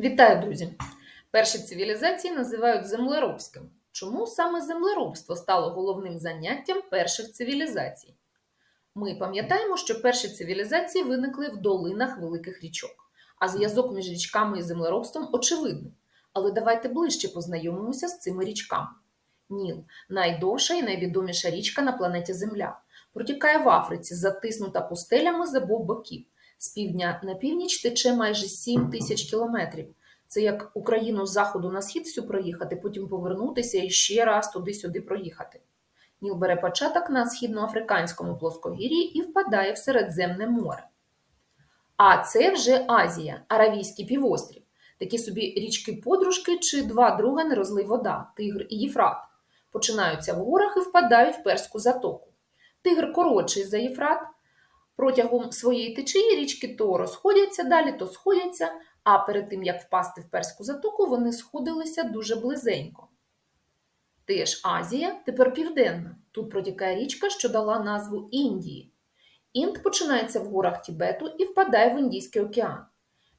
Вітаю, друзі! Перші цивілізації називають землеробським. Чому саме землеробство стало головним заняттям перших цивілізацій? Ми пам'ятаємо, що перші цивілізації виникли в долинах великих річок, а зв'язок між річками і землеробством очевидний. Але давайте ближче познайомимося з цими річками. Ніл найдовша і найвідоміша річка на планеті Земля, протікає в Африці, затиснута пустелями з обох боків. З півдня на північ тече майже 7 тисяч кілометрів. Це як Україну з заходу на схід всю проїхати, потім повернутися і ще раз туди-сюди проїхати. Ніл бере початок на східноафриканському плоскогір'ї і впадає в Середземне море. А це вже Азія, Аравійський півострів, такі собі річки-подружки чи два друга не розлий вода, Тигр і Єфрат. Починаються в горах і впадають в Перську затоку. Тигр коротший за Єфрат. Протягом своєї течії річки то розходяться далі, то сходяться, а перед тим, як впасти в Перську затоку, вони сходилися дуже близенько. Теж Азія, тепер південна. Тут протікає річка, що дала назву Індії. Інд починається в горах Тібету і впадає в Індійський океан.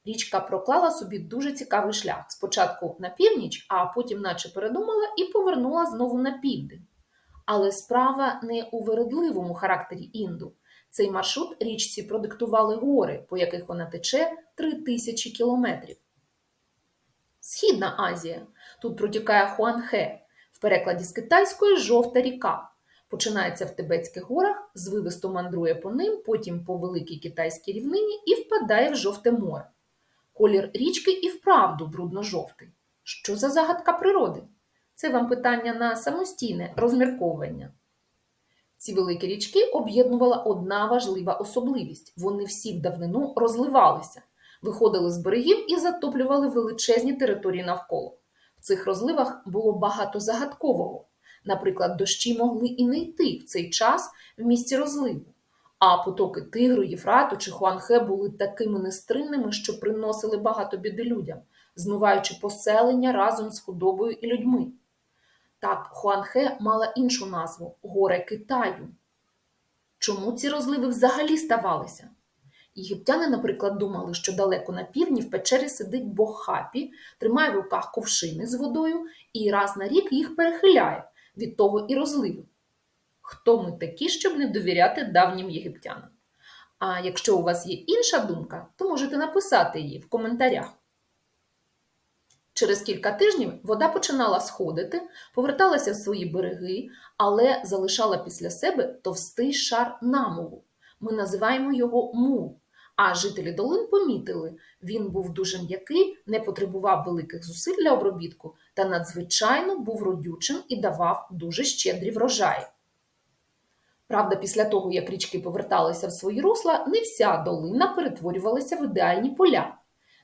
Річка проклала собі дуже цікавий шлях. Спочатку на північ, а потім, наче передумала, і повернула знову на південь. Але справа не у вередливому характері Інду. Цей маршрут річці продиктували гори, по яких вона тече 3000 кілометрів. Східна Азія. Тут протікає Хуанхе, в перекладі з китайської жовта ріка. Починається в Тибетських горах, звивисто мандрує по ним, потім по Великій Китайській рівнині і впадає в жовте море. Колір річки і вправду брудно-жовтий. Що за загадка природи? Це вам питання на самостійне розмірковування. Ці великі річки об'єднувала одна важлива особливість: вони всі в давнину розливалися, виходили з берегів і затоплювали величезні території навколо. В цих розливах було багато загадкового. Наприклад, дощі могли і не йти в цей час в місці розливу, а потоки Тигру, Єфрату чи Хуанхе були такими нестримними, що приносили багато біди людям, змиваючи поселення разом з худобою і людьми. Так, Хуанхе мала іншу назву горе Китаю. Чому ці розливи взагалі ставалися? Єгиптяни, наприклад, думали, що далеко на півдні в печері сидить бог хапі, тримає в руках ковшини з водою і раз на рік їх перехиляє, від того і розливи. Хто ми такі, щоб не довіряти давнім єгиптянам? А якщо у вас є інша думка, то можете написати її в коментарях. Через кілька тижнів вода починала сходити, поверталася в свої береги, але залишала після себе товстий шар намулу. Ми називаємо його мул. А жителі долин помітили, він був дуже м'який, не потребував великих зусиль для обробітку та надзвичайно був родючим і давав дуже щедрі врожаї. Правда, після того, як річки поверталися в свої русла, не вся долина перетворювалася в ідеальні поля.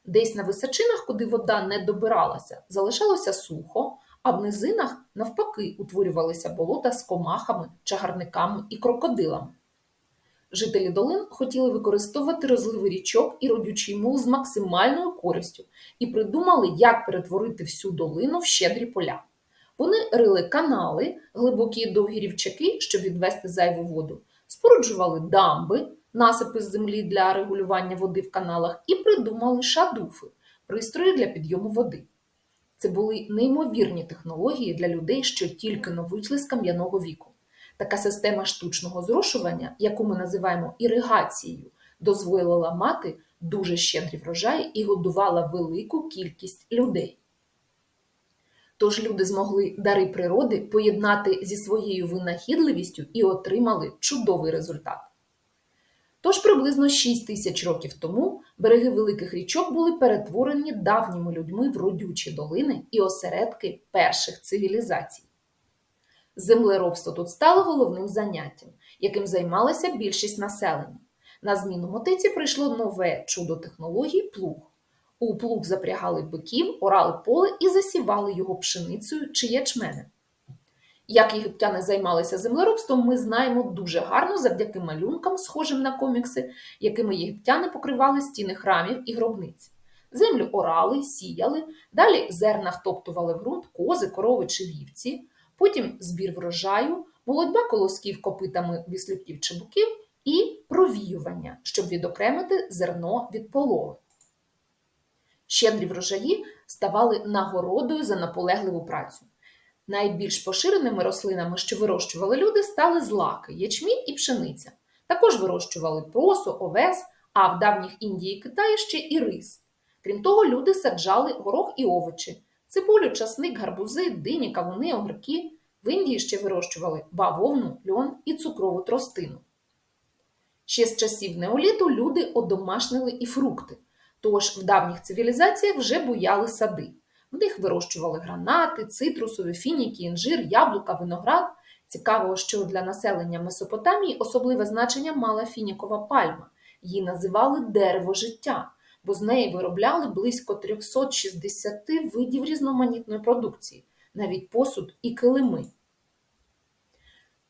Десь на височинах, куди вода не добиралася, залишалося сухо, а в низинах, навпаки, утворювалися болота з комахами, чагарниками і крокодилами. Жителі долин хотіли використовувати розливи річок і родючий мул з максимальною користю і придумали, як перетворити всю долину в щедрі поля. Вони рили канали, глибокі довгі рівчаки, щоб відвести зайву воду, споруджували дамби, насипи з землі для регулювання води в каналах і придумали шадуфи пристрої для підйому води. Це були неймовірні технології для людей, що тільки но вийшли з кам'яного віку. Така система штучного зрошування, яку ми називаємо іригацією, дозволила мати дуже щедрі врожаї і годувала велику кількість людей. Тож люди змогли дари природи поєднати зі своєю винахідливістю і отримали чудовий результат. Тож приблизно 6 тисяч років тому береги великих річок були перетворені давніми людьми в родючі долини і осередки перших цивілізацій. Землеробство тут стало головним заняттям, яким займалася більшість населення. На зміну мотиці прийшло нове чудо технологій плуг. У плуг запрягали биків, орали поле і засівали його пшеницею чи ячменем. Як єгиптяни займалися землеробством, ми знаємо дуже гарно завдяки малюнкам, схожим на комікси, якими єгиптяни покривали стіни храмів і гробниць. Землю орали, сіяли, далі зерна втоптували в ґрунт кози, корови чи вівці, потім збір врожаю, молодьба колосків копитами віслюків чи буків і провіювання, щоб відокремити зерно від полови. Щедрі врожаї ставали нагородою за наполегливу працю. Найбільш поширеними рослинами, що вирощували люди, стали злаки, ячмінь і пшениця. Також вирощували просо, овес, а в давніх Індії і Китаї ще і рис. Крім того, люди саджали горох і овочі, цибулю, часник, гарбузи, дині, кавуни, огірки. В Індії ще вирощували бавовну, льон і цукрову тростину. Ще з часів неоліту люди одомашнили і фрукти, тож в давніх цивілізаціях вже буяли сади. В них вирощували гранати, цитрусові, фініки, інжир, яблука, виноград. Цікаво, що для населення Месопотамії особливе значення мала фінікова пальма. Її називали дерево життя, бо з неї виробляли близько 360 видів різноманітної продукції, навіть посуд і килими.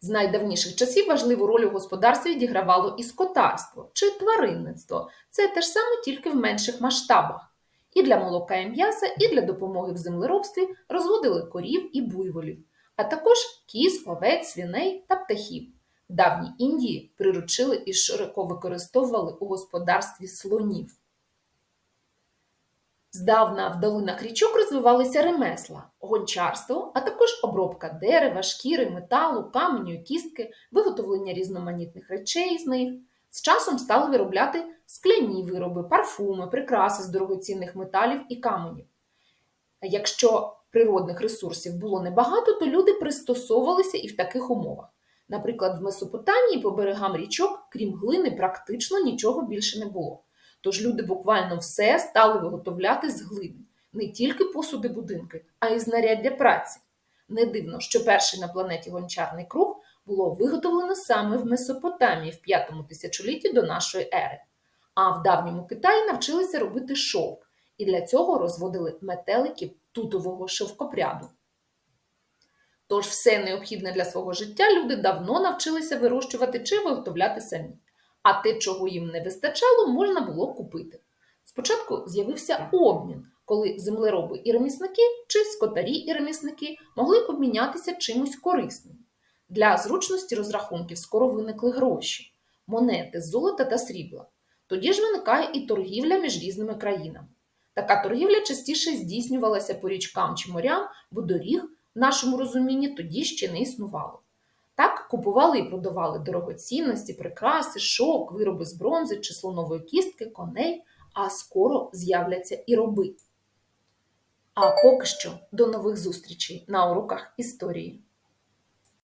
З найдавніших часів важливу роль у господарстві відігравало і скотарство чи тваринництво. Це те ж саме тільки в менших масштабах. І для молока і м'яса, і для допомоги в землеробстві розводили корів і буйволів, а також кіз, овець, свиней та птахів. В давній Індії приручили і широко використовували у господарстві слонів. Здавна в долинах річок розвивалися ремесла, гончарство, а також обробка дерева, шкіри, металу, каменю кістки, виготовлення різноманітних речей з них. З часом стали виробляти скляні вироби, парфуми, прикраси з дорогоцінних металів і каменів. Якщо природних ресурсів було небагато, то люди пристосовувалися і в таких умовах. Наприклад, в Месопотамії по берегам річок, крім глини, практично нічого більше не було. Тож люди буквально все стали виготовляти з глини, не тільки посуди будинки, а й знаряддя праці. Не дивно, що перший на планеті гончарний круг було виготовлено саме в Месопотамії в п'ятому тисячолітті до нашої ери. А в давньому Китаї навчилися робити шовк, і для цього розводили метеликів тутового шовкопряду. Тож все необхідне для свого життя люди давно навчилися вирощувати чи виготовляти самі а те, чого їм не вистачало, можна було купити. Спочатку з'явився обмін, коли землероби і ремісники чи скотарі і ремісники могли обмінятися чимось корисним. Для зручності розрахунків скоро виникли гроші, монети золота та срібла. Тоді ж виникає і торгівля між різними країнами. Така торгівля частіше здійснювалася по річкам чи морям, бо доріг в нашому розумінні тоді ще не існувало. Так купували і продавали дорогоцінності, прикраси, шовк, вироби з бронзи чи слонової кістки, коней, а скоро з'являться і роби. А поки що до нових зустрічей на уроках історії.